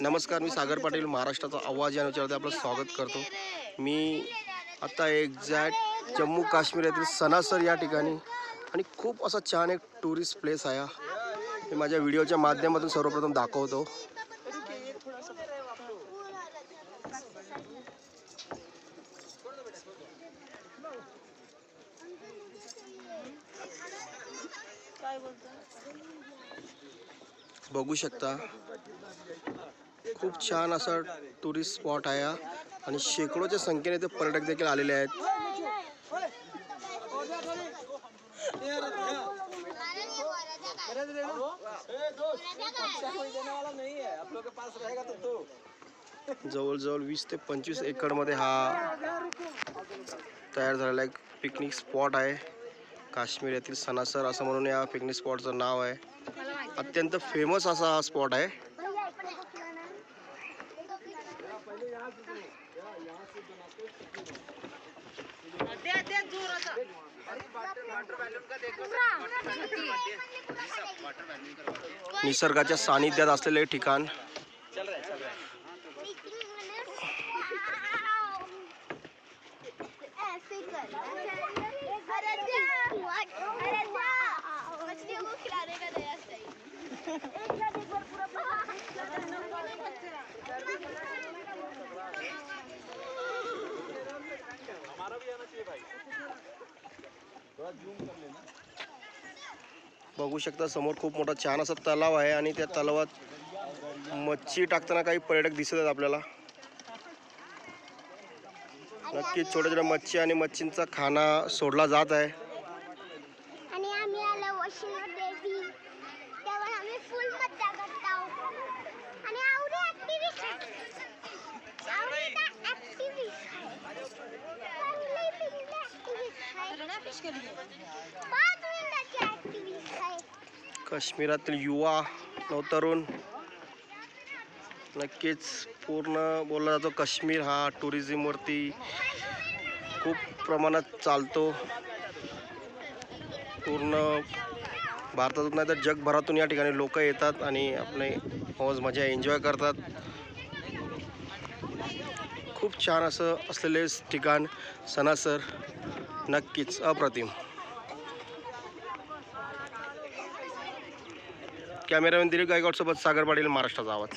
नमस्कार मी सागर पाटील महाराष्ट्राचा आवाज या विचारते आपलं स्वागत करतो मी आता एक्झॅक्ट जम्मू काश्मीर येथील सनासर या ठिकाणी आणि खूप असा छान एक टुरिस्ट प्लेस आहे हा. मी माझ्या व्हिडिओच्या माध्यमातून सर्वप्रथम दाखवतो बघू शकता. खूप छान असा टुरिस्ट स्पॉट आहे हा. आणि शेकडोच्या संख्येने इथे पर्यटक देखील आलेले आहेत. जवळजवळ वीस ते पंचवीस एकरमध्ये हा तयार झालेला एक पिकनिक स्पॉट आहे. काश्मीर येथील सणासर असं म्हणून या पिकनिक स्पॉटचं नाव आहे. अत्यंत फेमस असा हा स्पॉट आहे. निसर्गाच्या सानिध्यात असलेले ठिकाण. बघू शकता समोर खूप मोठा छान असा तलाव आहे आणि त्या तलावात मच्छी टाकताना काही पर्यटक दिसत आहेत आपल्याला. नक्कीच छोट्या छोट्या मच्छी आणि मच्छींचा खाना सोडला जात आहे. काश्मीरातील युवा नवतरुण नक्कीच पूर्ण बोलला जातो काश्मीर हा टुरिझमवरती खूप प्रमाणात चालतो. पूर्ण भारतातून नाही तर जगभरातून या ठिकाणी लोक येतात आणि आपले मौज मजा एन्जॉय करतात. खूप छान असं असलेले ठिकाण सणासर नक्कीच अप्रतिम. कॅमेरामॅन दिलीप गायकवाडसोबत सागर पाटील महाराष्ट्राचा आवाज.